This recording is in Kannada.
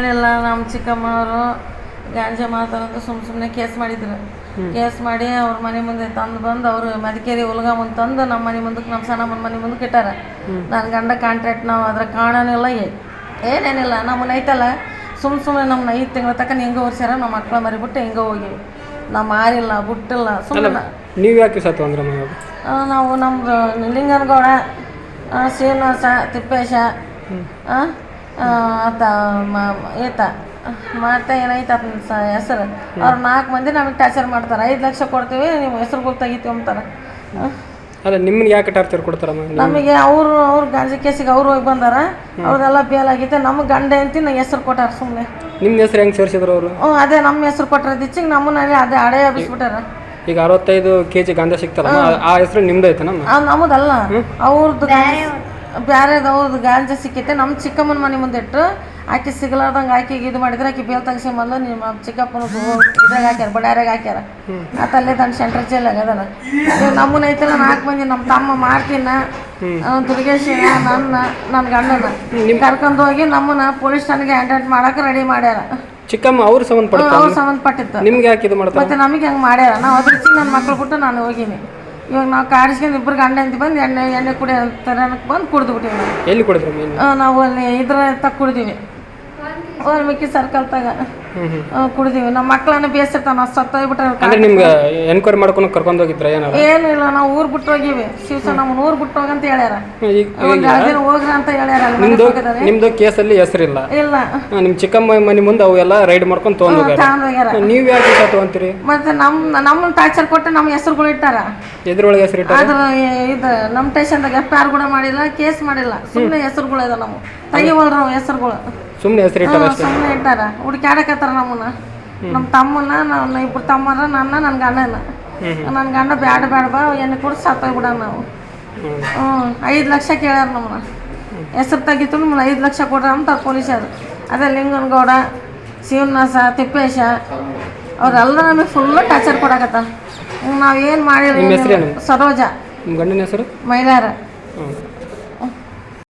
ಏನಿಲ್ಲ ನಮ್ಮ ಚಿಕ್ಕಮ್ಮನವರು ಗಾಂಜಾ ಮಾತಾಡೋದು ಸುಮ್ ಸುಮ್ಮನೆ ಕೇಸ್ ಮಾಡಿದ್ರು. ಕೇಸ್ ಮಾಡಿ ಅವ್ರ ಮನೆ ಮುಂದೆ ತಂದು ಬಂದು ಅವರು ಮದಿಕೇರಿ ಉಲ್ಗ ಮುಂದೆ ತಂದು ನಮ್ಮ ಮನೆ ಮುಂದಕ್ಕೆ ನಮ್ಮ ಸಣ್ಣಮ್ಮನ ಮನೆ ಮುಂದಕ್ಕೆ ಇಟ್ಟಾರ. ನನ್ನ ಗಂಡ ಕಾಂಟ್ರಾಕ್ಟ್ ನಾವು ಅದ್ರ ಕಾರಣನಿಲ್ಲ ಏ- ಏನೇನಿಲ್ಲ ನಮ್ಮನ್ನ ಐತಲ್ಲ ಸುಮ್ ಸುಮ್ಮನೆ ನಮ್ಮ ಐದು ತಿಂಗಳ ತಕ್ಕ ಹೆಂಗೆ ಓರ್ಸ್ಯಾರ ನಮ್ಮ ಮಕ್ಕಳ ಮರಿಬಿಟ್ಟು ಹೆಂಗೆ ಹೋಗಿ. ನಾವು ಮಾರಿಲ್ಲ ಬಿಟ್ಟಿಲ್ಲ ಸುಮ್ಮನೆ ನೀವು ಯಾಕೆ ಸತ್ತು ನಾವು ನಮ್ದು ಲಿಂಗನಗೌಡ ಶ್ರೀನಿವಾಸ ತಿಪ್ಪೇಶ ಆತ ಏತ ಮಾಡ್ತಾ ಆತನ ಸ ಹೆಸರು. ಅವ್ರು ನಾಲ್ಕು ಮಂದಿ ನಮಗೆ ಟಾರ್ಚರ್ ಮಾಡ್ತಾರೆ. ಐದು ಲಕ್ಷ ಕೊಡ್ತೀವಿ ನೀವು ಹೆಸರು ತೆಗಿತೀವಿ ಅಂತಾರೆ. ಅಲ್ಲ ನಿಮ್ಮನ್ನ ಯಾಕೆ ಟಾರ್ಚರ್ ಕೊಡ್ತಾರೆ ನಮಗೆ? ಅವರು ಅವ್ರು ಗಾಂಜಿ ಕೇಸಿಗೆ ಅವ್ರು ಹೋಗಿ ಬಂದಾರ. ಅವ್ರದೆಲ್ಲ ಬೇಲ್ ಆಗೈತೆ ನಮ್ಮ ಗಂಡ ಅಂತಿ ನಾ ಹೆಸರು ಕೊಟ್ಟಾರ ಸುಮ್ಮನೆ ನಿಮ್ಮ ಹೆಸರು ಹೆಂಗೆ ಸೇರಿಸಿದ್ರು ಅವರು? ಹ್ಞೂ ಅದೇ ನಮ್ಮ ಹೆಸರು ಕೊಟ್ಟರೆ ದಿಚ್ಚಿಗೆ ನಮ್ಮನ್ನ ಅದೇ ಅಡೆ ಹಬ್ಬಿಸ್ಬಿಟ್ಟಾರ ಈಗ ಅರವತ್ತೈದು ಕೆ ಜಿ ಗಾಂಜಾ ಸಿಗ್ತಾರಲ್ಲ ಆ- ಹೆಸರು ನಿಮ್ದು ಐತನಮ್ಮ ನಮ್ಮ ನಮ್ಮದಲ್ಲ. ಅವ್ರದ್ದು ಬ್ಯಾರೇದು ಗಾಂಜ ಸಿಕ್ಕೈತೆ. ನಮ್ಮ ಚಿಕ್ಕಮ್ಮನ ಮನೆ ಮುಂದೆ ಇಟ್ಟು ಆಕೆ ಸಿಗಲಾರ್ದಂಗೆ ಆಕೆಗೆ ಇದು ಮಾಡಿದ್ರೆ ಆಕೆ ಬೇಲ್ ತೆಗ್ಸ್ಕೊಂಬಂದು ನಿಮ್ಮ ಚಿಕ್ಕಪ್ಪನ ಇದ್ರಾಗ ಹಾಕ್ಯಾರ ಬಡ್ಯಾರಾಗ ಹಾಕ್ಯಾರ. ಆತ ಅಲ್ಲೇ ತನ್ನ ಸೆಂಟ್ರ್ ಜೈಲಾಗ ಅದನ. ನಮ್ಮನ್ನ ಐತಲ್ಲ ನಾಲ್ಕು ಮಂದಿ ನಮ್ಮ ತಮ್ಮ ಮಾರ್ತಿನ ದುರ್ಗೇಶನ ನನ್ನ ನನ್ನ ಗಂಡನ ಕರ್ಕೊಂಡು ಹೋಗಿ ನಮ್ಮನ್ನ ಪೊಲೀಸ್ ಠಾಣೆಗೆ ಹ್ಯಾಂಡ್ ಮಾಡಕ್ಕೆ ರೆಡಿ ಮಾಡ್ಯಾರ. ಚಿಕ್ಕಮ್ಮ ಅವ್ರು ಸಂಬಂಧಪಟ್ಟ ಅವ್ರು ಸಂಬಂಧಪಟ್ಟಿತ್ತು ನಿಮ್ಗೆ ಯಾಕೆ ಇದು ಮಾಡ್ತಾರೆ? ಮತ್ತೆ ನಮಗೆ ಹಂಗೆ ಮಾಡ್ಯಾರ? ನಾವು ಅದ್ರ ನನ್ನ ಮಕ್ಳು ಬಿಟ್ಟು ನಾನು ಹೋಗೀನಿ. ಇವಾಗ ನಾವು ಕಾಡಿಸ್ಕೊಂಡು ಇಬ್ಬರು ಗಂಡ ಅಂತ ಬಂದು ಎಣ್ಣೆ ಎಣ್ಣೆ ಕುಡಿಯೋ ತರನಕ್ಕೆ ಬಂದು ಕುಡಿದ್ಬಿಟ್ಟಿವಿ ಎಲ್ಲಿ ಕುಡಿದ್ರಿ ನಾವು ಅಲ್ಲಿ ಇದ್ರ ತಗ ಕುಡಿದೀವಿ. ವಾಲ್ಮೀಕಿ ಸರ್ಕಲ್ ತಗ ಕುಡಿದೀವಿ. ನಮ್ಮ ಮಕ್ಕಳನ್ನ ಬೇಸಿರ್ತಾನ ನಾವು ಸತ್ತೋಗ್ಬಿಟ್ರೆ ಅಂದ್ರೆ ನಿಮ್ಗೆ ಎನ್ಕ್ವೈರಿ ಮಾಡ್ಕೊಂಡು ಕರ್ಕೊಂಡು ಹೋಗಿದ್ರ ಏನಾರ? ಏನಿಲ್ಲ ನಾವು ಊರ್ ಬಿಟ್ಟು ಹೋಗಿವಿ. ಶಿವಸ ನಮ್ಮನ್ನ ಊರ್ ಬಿಟ್ಟು ಹೋಗಂತ ಹೇಳ್ಯಾರ. ಈಗ ಹೋಗ್ರಿ ಅಂತ ಹೇಳ್ಯಾರ ಅಲ್ಲಿ ಮನೆಗ್ ನಿಮ್ದು ಹೋಗಿದಾರೆ. ನಿಮ್ದು ಕೇಸಲ್ಲಿ ಹೆಸರಿಲ್ಲ. ಇಲ್ಲ. ನಿಮ್ ಚಿಕ್ಕಮ್ಮ ಮನೆ ಮುಂದೆ ಅವೆಲ್ಲ ರೈಡ್ ಮಾಡ್ಕೊಂಡು ತೊಗೊಂಡು ಹೋಗ್ಯಾರ. ತಗೊಂಡ್ ಹೋಗ್ಯಾರ. ನೀವು ಯಾಕೆ ಸತ್ತು ಅಂತೀರಿ ಮತ್ತೆ ನಮ್ ನಮ್ಮನ್ನ ಟಾರ್ಚರ್ ಕೊಟ್ಟು ನಮ್ಮ ಹೆಸರುಗಳು ಇಟ್ಟಾರ. ಎದ್ರೊಳಗೆ ಹೆಸರಿಟ್ಟ ಆದ್ರ ಇದು ನಮ್ಮ ಸ್ಟೇಷನ್ದಾಗ ಎಫ್ ಆರ್ ಕೂಡ ಮಾಡಿಲ್ಲ ಕೇಸ್ ಮಾಡಿಲ್ಲ. ಸುಮ್ಮನೆ ಹೆಸರುಗಳು ಇದಾವ ನಮ್ಮ ತೆಗಿವಲ್ರ ನಾವು ಹೆಸರುಗಳು. ಸುಮ್ಮನೆ ಹೆಸರಿಟ್ಟಾರ ಸುಮ್ಮನೆ ಇಟ್ಟಾರ. ಹುಡುಕ್ಯಾಡಕತ್ತಾರ ನಮ್ಮನ್ನ. ನಮ್ಮ ತಮ್ಮನ ನನ್ನ ಇಬ್ರು ತಮ್ಮರ ನನ್ನ ನನ್ನ ಗಂಡನ. ನನ್ನ ಗಂಡ ಬ್ಯಾಡ ಬ್ಯಾಡ ಬಾ ಎಣ್ಣೆ ಕೂಡ ಸತ್ತೋಗ್ಬಿಡ ನಾವು. ಹ್ಮ್. ಹ್ಞೂ ಐದು ಲಕ್ಷ ಕೇಳ್ಯಾರ ನಮ್ಮನ್ನ. ಹೆಸರು ತೆಗಿತು ನಮ್ಮನ್ನ ಐದು ಲಕ್ಷ ಕೊಡ್ರ ಅಂತ ಪೊಲೀಸರು ಅದೇ ಲಿಂಗನಗೌಡ ಶಿವನಾಸ ತಿಪ್ಪೇಶ ಅವರೆಲ್ಲ ನಮಗೆ ಫುಲ್ ಟಾರ್ಚರ್ ಕೊಡಕತ್ತಾರ. ನಾವು ಏನು ಮಾಡಿರಿ ಹೆಸ್ರೇನು? ಸರೋಜ. ನಿಮ್ಮ ಗಂಡನ ಹೆಸರು? ಮೈಲಾರ. ಹ್ಮ್.